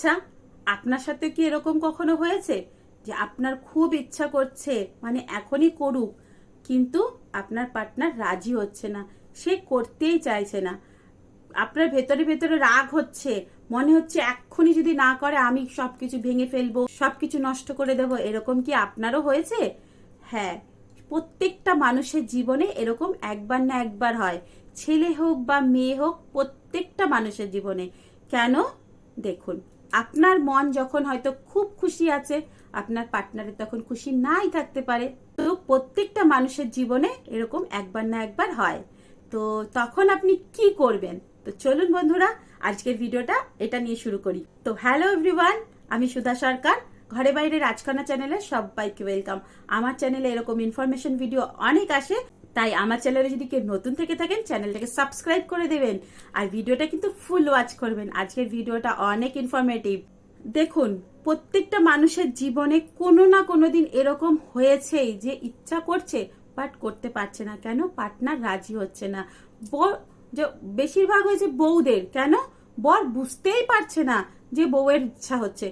আচ্ছা আপনার সাথে কি এরকম কখনো হয়েছে যে আপনার খুব ইচ্ছা করছে মানে এখনই করুক, কিন্তু আপনার পার্টনার রাজি হচ্ছে না, সে করতেই চাইছে না। আপনার ভেতরে ভেতরে রাগ হচ্ছে, মনে হচ্ছে এক্ষুনি যদি না করে আমি সবকিছু ভেঙে ফেলব, সবকিছু নষ্ট করে দেবো, এরকম কি আপনারও হয়েছে? হ্যাঁ প্রত্যেকটা মানুষের জীবনে এরকম একবার না একবার হয়। ছেলে হোক বা মেয়ে হোক, প্রত্যেকটা মানুষের জীবনে। কেন? দেখুন আপনার মন যখন হয়তো খুব খুশি আছে, আপনার পার্টনারের তখন খুশি নাই থাকতে পারে। তো প্রত্যেকটা মানুষের জীবনে এরকম একবার না একবার হয়। তো তখন আপনি কি করবেন? তো চলুন বন্ধুরা, আজকের ভিডিওটা এটা নিয়ে শুরু করি। তো হ্যালো এভরিওয়ান আমি সুধা সরকার। ঘরে বাইরে রাজকন্যা চ্যানেলে সবাইকে ওয়েলকাম আমার চ্যানেলে এরকম ইনফরমেশন ভিডিও অনেক আসে। তাই আমার চ্যানেলে যদি কেউ নতুন থেকে থাকেন, চ্যানেলটাকে সাবস্ক্রাইব করে দেবেন। আর ভিডিওটা কিন্তু ফুল ওয়াচ করবেন। আজকের ভিডিওটা অনেক ইনফরমেটিভ দেখুন, প্রত্যেকটা মানুষের জীবনে কোনো না কোনো দিন এরকম হয়েছেই যে ইচ্ছা করছে বাট করতে পারছে না। কেন? পার্টনার রাজি হচ্ছে না। বর যে বেশিরভাগ হয়েছে বউদের। কেন? বর বুঝতেই পারছে না যে বউয়ের ইচ্ছা হচ্ছে।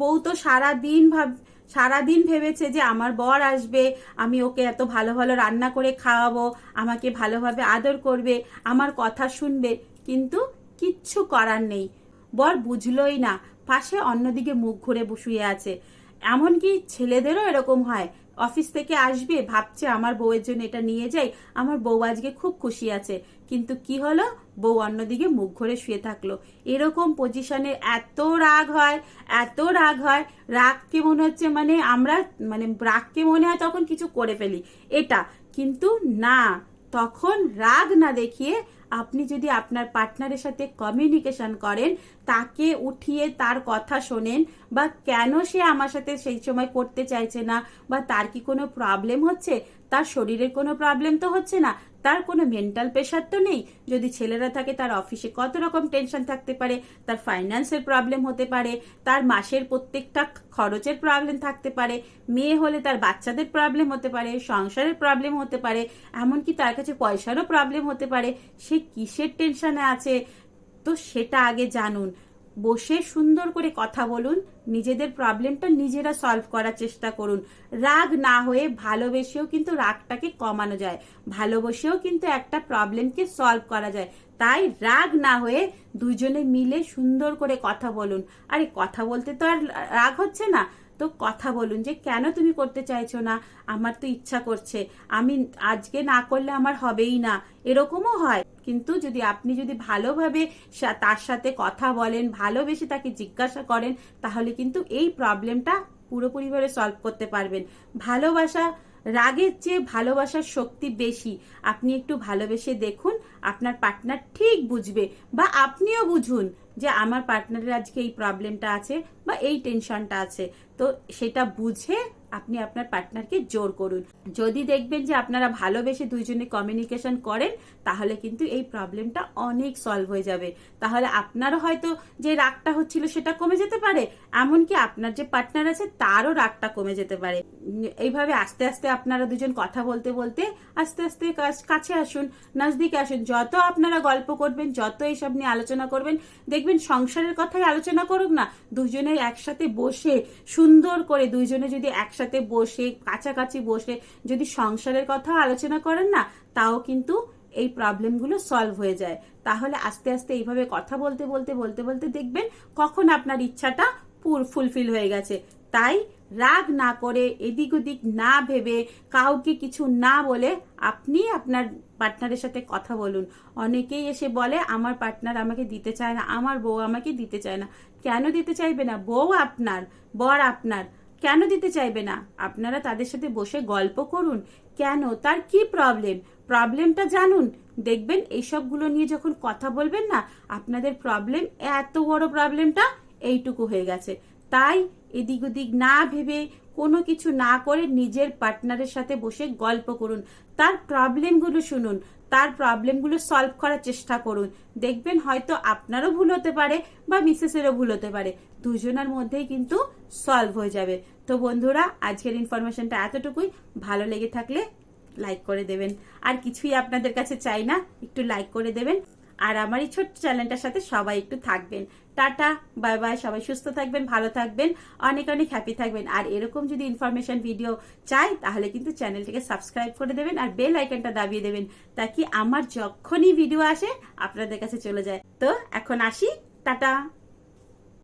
বউ তো সারা দিন ভাব সারাদিন ভেবেছে যে আমার বর আসবে, আমি ওকে এত ভালো ভালো রান্না করে খাওয়াবো, আমাকে ভালোভাবে আদর করবে, আমার কথা শুনবে, কিন্তু কিচ্ছু করার নেই। বর বুঝলোই না, পাশে অন্যদিকে মুখ ঘুরে বসুয়ে আছে। এমনকি ছেলেদেরও এরকম হয় অফিস থেকে আসবে, ভাবছে আমার বউয়ের জন্য এটা নিয়ে যাই। আমার বউ আজকে খুব খুশি আছে। কিন্তু কি হলো? বউ অন্যদিকে মুখ ঘুরে শুয়ে থাকল। এরকম পজিশনে এত রাগ হয়, এত রাগ হয়। রাগকে মনে হচ্ছে মানে আমরা মানে রাগকে মনে হয় তখন কিছু করে ফেলি। এটা। কিন্তু না, তখন রাগ না দেখিয়ে আপনি যদি আপনার পার্টনারের সাথে কমিউনিকেশন করেন, তাকে উঠিয়ে তার কথা শোনেন, বা কেন সে আমার সাথে সেই সময় করতে চাইছে না, বা তার কি কোনো প্রবলেম হচ্ছে? তার শরীরের কোনো প্রবলেম তো হচ্ছে না, তার কোনো মেন্টাল প্রেশার তো নেই? যদি ছেলেরা থাকে, তার অফিসে কত রকম টেনশন থাকতে পারে? তার ফাইন্যান্সের প্রবলেম হতে পারে, তার মাসের প্রত্যেকটা খরচের প্রবলেম থাকতে পারে, মেয়ে হলে তার বাচ্চাদের প্রবলেম হতে পারে, সংসারের প্রবলেম হতে পারে, এমনকি তার কাছে পয়সারও প্রবলেম হতে পারে, সে কিসের টেনশনে আছে? তো সেটা আগে জানুন। বসে সুন্দর করে কথা বলুন, নিজেদের প্রবলেমটা নিজেরা সলভ করার চেষ্টা করুন। রাগ না হয়ে ভালোবেসেও কিন্তু রাগটাকে কমানো যায়। ভালোবেসেও কিন্তু একটা প্রবলেমকে সলভ করা যায়। তাই রাগ না হয়ে দুজনে মিলে সুন্দর করে কথা বলুন। আরে কথা বলতে তো আর রাগ হচ্ছে না। তো কথা বলুন যে কেন তুমি করতে চাইছো না? আমার তো ইচ্ছা করছে। আমি আজকে না করলে আমার হবেই না। এরকমও হয়। কিন্তু যদি আপনি যদি ভালোভাবে তার সাথে কথা বলেন, ভালোবেসে তাকে জিজ্ঞাসা করেন, তাহলে কিন্তু এই প্রবলেমটা পুরোপুরিভাবে সলভ করতে পারবেন। ভালোবাসা, রাগের চেয়ে ভালোবাসার শক্তি বেশি। আপনি একটু ভালোবেসে দেখুন আপনার পার্টনার ঠিক বুঝবে বা আপনিও বুঝুন যে আমার পার্টনারের আজকে এই প্রবলেমটা আছে বা এই টেনশনটা আছে। তো সেটা বুঝে আপনি আপনার পার্টনারকে জোর করুন। যদি দেখবেন যে আপনারা ভালোবেসে দুইজনে কমিউনিকেশন করেন, তাহলে কিন্তু এই প্রবলেমটা অনেক সলভ হয়ে যাবে। তাহলে আপনারও হয়তো যে রাগটা হচ্ছিল সেটা কমে যেতে পারে, এমনকি আপনার যে পার্টনার আছে তারও রাগটা কমে যেতে পারে। এইভাবে আস্তে আস্তে আপনারা দুজন কথা বলতে বলতে আস্তে আস্তে কাছ- আসুন, নজদিকে আসুন। যত আপনারা গল্প করবেন, যত এইসব নিয়ে আলোচনা করবেন, দেখবেন সংসারের কথাই আলোচনা করুক না, দুজনে একসাথে বসে সুন্দর করে দুইজনে যদি একসাথে বসে, কাছাকাছি বসে যদি সংসারের কথা আলোচনা করেন না, তাও কিন্তু এই প্রবলেমগুলো সলভ হয়ে যায়। তাহলে আস্তে আস্তে এইভাবে কথা বলতে বলতে বলতে বলতে দেখবেন কখন আপনার ইচ্ছাটা পুর ফুলফিল হয়ে গেছে। তাই রাগ না করে, এদিক ওদিক না ভেবে, কাউকে কিছু না বলে আপনি আপনার পার্টনারের সাথে কথা বলুন। অনেকেই এসে বলে, আমার পার্টনার আমাকে দিতে চায় না, আমার বউ আমাকে দিতে চায় না। কেন দিতে চাইবে না? বউ আপনার, বর আপনার। কেন দিতে চাইবে না? আপনারা তাদের সাথে বসে গল্প করুন। কেন? তার কি প্রবলেম প্রবলেমটা জানুন। দেখবেন এইসবগুলো নিয়ে যখন কথা বলবেন না, আপনাদের প্রবলেম এত বড় প্রবলেমটা এইটুকু হয়ে গেছে। তাই এদিক ওদিক না ভেবে কোনো কিছু না করে নিজের পার্টনারের সাথে বসে গল্প করুন। তার প্রবলেমগুলো শুনুন। তার প্রবলেমগুলো সলভ করার চেষ্টা করুন। দেখবেন হয়তো আপনারও ভুল হতে পারে বা মিসেসেরও ভুল হতে পারে। দুজনের মধ্যেই কিন্তু সলভ হয়ে যাবে। তো বন্ধুরা, আজকের ইনফরমেশনটা এতটুকুই। ভালো লেগে থাকলে লাইক করে দেবেন। আর কিছুই আপনাদের কাছে চাই না, একটু লাইক করে দেবেন। আর আমার এই ছোট্ট চ্যানেলটার সাথে সবাই একটু থাকবেন। টাটা, বাই বাই, সবাই সুস্থ থাকবেন, ভালো থাকবেন, অনেক অনেক হ্যাপি থাকবেন। আর এরকম যদি ইনফরমেশন ভিডিও চাই, তাহলে কিন্তু চ্যানেলটিকে সাবস্ক্রাইব করে দেবেন আর বেল আইকনটা দাবিয়ে দেবেন, তাকি আমার যখনই ভিডিও আসে, আপনাদের কাছে চলে যায়। তো এখন আসি, টাটা!